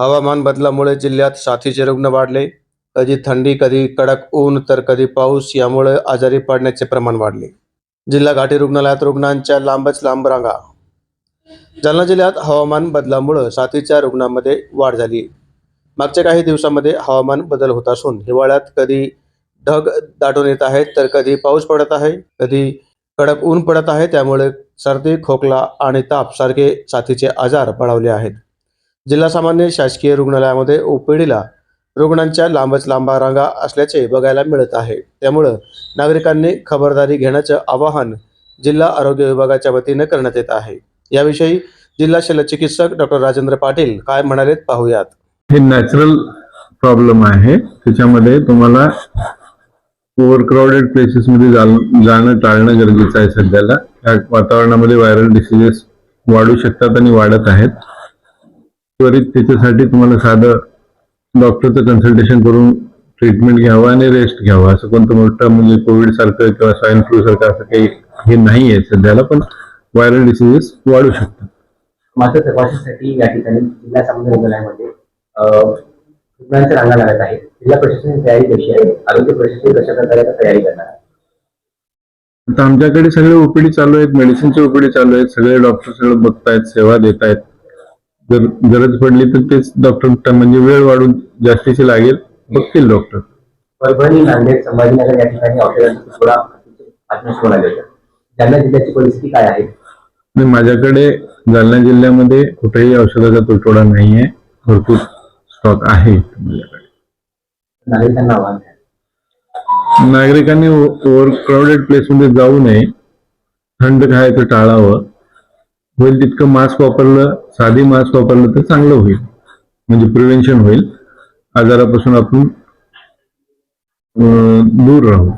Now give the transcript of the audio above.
हवामान बदलामुळे जिल्ह्यात साथीचे रुग्ण वाढले. कधी थंडी कधी कडक ऊन तर कधी पाऊस यामुळे आजारी पडण्याचे प्रमाण वाढले. जिल्हा घाटी रुग्णालयात रुग्णांच्या लांबच लांब रांगा. जालना जिल्ह्यात हवामान बदलामुळे साथीच्या रुग्णांमध्ये वाढ झाली. मागच्या काही दिवसांमध्ये हवामान बदल होत असून हिवाळ्यात कधी ढग दाटून येत आहेत तर कधी पाऊस पडत आहे कधी कडक ऊन पडत आहे त्यामुळे सर्दी खोकला आणि ताप सारखे साथीचे आजार बळावले आहेत. जिल्हा सामान्य शासकीय रुग्णालयामध्ये ओपीडीला रुग्णांच्या लांबच लांबा रांगा असल्याचे बघायला मिळत आहे. त्यामुळं नागरिकांनी खबरदारी घेण्याचं आवाहन जिल्हा आरोग्य विभागाच्या वतीने करण्यात येत आहे. याविषयी जिल्हा शल्यचिकित्सक डॉक्टर राजेंद्र पाटील काय म्हणालेत पाहूयात. हे नॅचरल प्रॉब्लेम आहे. त्याच्यामध्ये तुम्हाला ओव्हर क्राऊडेड प्लेसेसमध्ये जाणं टाळणं गरजेचं आहे सध्याला. या वातावरणामध्ये व्हायरल डिसिजेस वाढू शकतात आणि वाढत आहेत. त्वरित त्याच्यासाठी तुम्हाला साधं डॉक्टरचं कन्सल्टेशन करून ट्रीटमेंट घ्यावं आणि रेस्ट घ्यावं. असं कोणतं मोठं म्हणजे कोविड सारखं किंवा स्वाईन फ्लू सारखं असं काही हे नाही आहे सध्याला पण व्हायरल डिसिजेस वाढू शकतात. मात्र तपासणीसाठी या ठिकाणी जिल्हा सामान्य रुग्णालयामध्ये रुग्णांच्या रांगा लागत आहेत. जिल्हा प्रशासनाची तयारी कशी आहे? आरोग्य प्रशासन कशा प्रकारे तयारी करणार आहे? आता आमच्याकडे सगळे ओपीडी चालू आहेत मेडिसिनचे ओपीडी चालू आहेत सगळे डॉक्टर सगळं बघतायत सेवा देत आहेत जर गरज पडली तर तेच डॉक्टर म्हणजे वेळ वाढून जास्तीची लागेल. बघतील डॉक्टर परभणी नांदेड संभाजीनगर या ठिकाणी औषधांचा जालना जिल्ह्याची परिस्थिती काय आहे? आणि माझ्याकडे जालना जिल्ह्यामध्ये कुठेही औषधाचा तुटवडा नाही आहे भरपूर स्टॉक आहे माझ्याकडे. नागरिकांना आव्हान आहे नागरिकांनी ओव्हर क्राऊडेड प्लेसमध्ये जाऊ नये. थंड खायचं टाळावं. होईल तितकं मास्क वापरलं साधी मास्क वापरलं तर चांगलं होईल. म्हणजे प्रिव्हेन्शन होईल. आजारापासून आपण अं, दूर राहू.